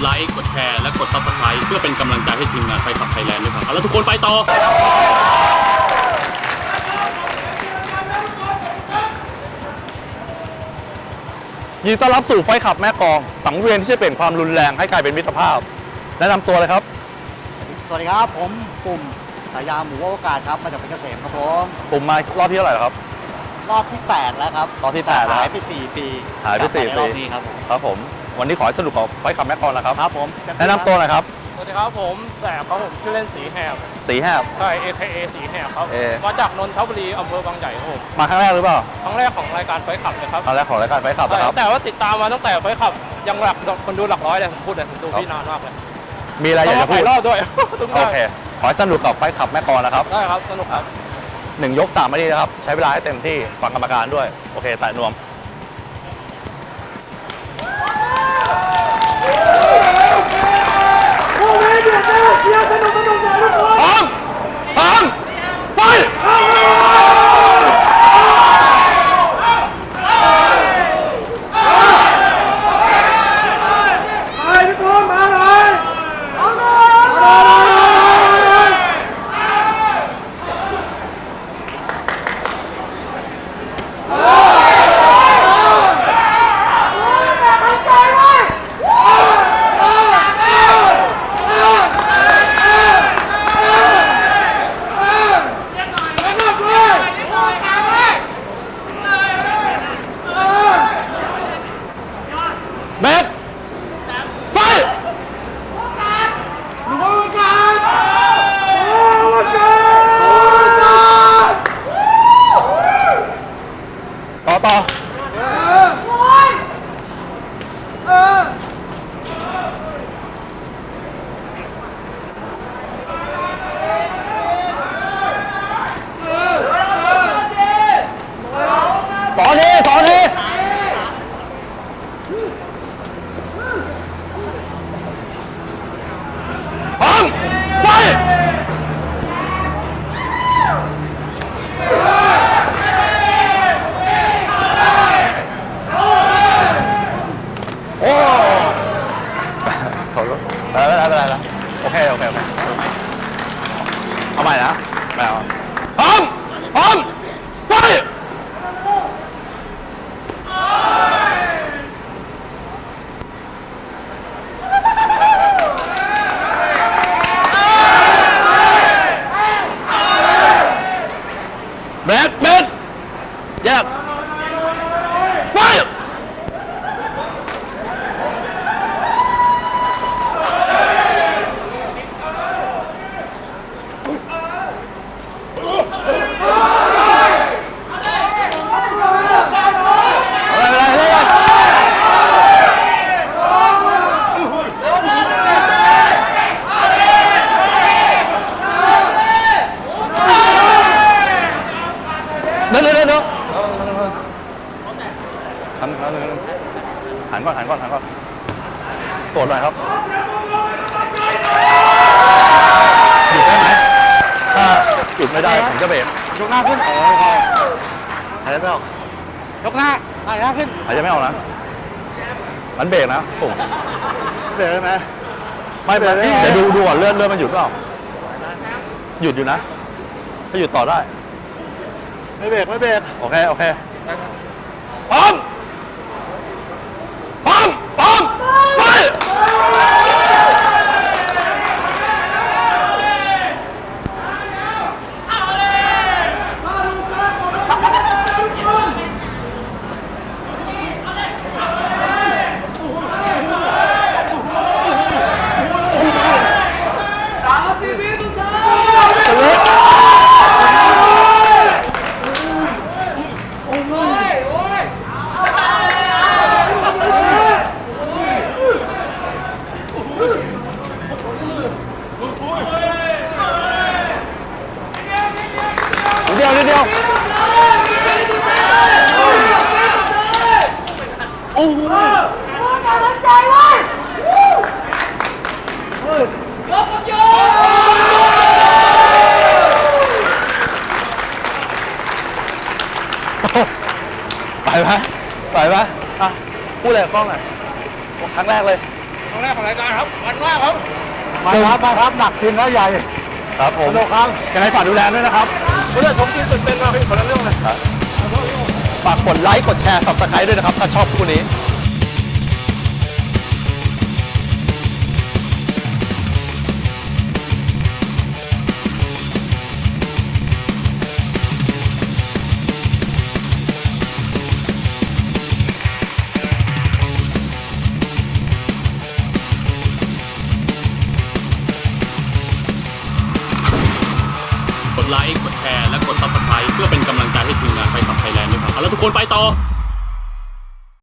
กดไลค์ กดแชร์ และกด subscribe เพื่อเป็นกำลังใจให้ทีมงานไฟขับไทยแลนด์ด้วยครับเอาแล้วทุกคนไปต่อยินดีต้อนรับสู่ไฟขับแม่กลอง สังเวียนที่จะเปลี่ยนความรุนแรงให้กลายเป็นมิตรภาพ แนะนำตัวเลยครับ สวัสดีครับ ผมปุ่มสายยาหมูอวกาศครับ มาจากเพชรเกษมครับผมผมมารอบที่เท่าไหร่แล้วครับ รอบที่ 8 แล้วครับรอบที่แปดแล้วหายไป 4 ปีหายไปกลับมสี่ในปี รอบนี้ครับผม ครับผม วันนี้ขอให้สนุกกับไฟขับแม่กลองนะครับครับผมแนะนำตัวหน่อยครับสวัสดีครับผมแสบครับผมชื่อเล่นสีแหบสีแหบใช่ AKA สีแหบครับเอมาจากนนทบุรีอำเภอบางใหญ่ครับผมมาครั้งแรกหรือเปล่าครั้งแรกของรายการไฟขับเลยครับครั้งแรกของรายการไฟขับใช่นะครับแต่ว่าติดตามมาตั้งแต่ไฟขับยังหลักคนดูหลักร้อยเลยผมพูดเลยผมดูพี่นานมากเลยมีอะไรอยากจะพูดหลายรอบด้วยทุกโอท่านเคขอให้สนุกกับไฟขับแม่กลองนะครับได้ครับสนุกครับหนึ่งยกสามนาทีนะครับ ใช้เวลาให้เต็มที่ฟังกรรมการด้วย โอเคแต่นวมพร้อมพร้อมไปเบสไปต่อต่อสองทีสองที พร้อมไปโอ้ขอรถไปแล้วไปแล้วไปแล้วโอเค โอเค โอเค เอาใหม่นะไม่เอาพร้อมพร้อมไป เบสเบสแยกไฟอะไรอะไรอะไร เดี๋ยวเดี๋ยวเดี๋ยวหันหันหันก่อนหันก่อนหันก่อนตรวจหน่อยครับหยุดได้ไหมถ้าหยุดไม่ได้ผมจะเบรกยกหน้าขึ้นเออพอหายใจไม่ออกยกหน้าหายหน้าขึ้นหายใจไม่ออกนะมันเบรกนะปุ่มเบรกได้ไหมไม่เป็นไรเบรกได้ไหมเดี๋ยวดูดูก่อนเลื่อนเลื่อนมันหยุดเปล่าหยุดอยู่นะถ้าหยุดต่อได้ ไม่เบรกไม่เบรกโอเค โอเคพร้อม พร้อม พร้อม ไป นิด เดียวนิดเดียวโอ้โหกำลังใจไปไหมไปไหมอะพูดอะไรกับกล้องหน่อยครั้งแรกเลย ครั้งแรกของรายการครับมันมากครับ มาครับมาครับหนักจริงแล้วใหญ่ครับผมสนุกครับยังไงฝากดูแลด้วยนะครับเพื่อนผมกินตื่นเต้นมากพี่คนละเรื่องเลยฝากกดไลค์กดแชร์สับสไครต์ด้วยนะครับ ถ้าชอบคู่นี้ ไลค์ กดแชร์ และกดซับสไคร b e เพื่อเป็นกำลังใจให้ทีมงานไปขับไทยแลนด์ด้วยครับเอาแล้วทุกคนไปต่อ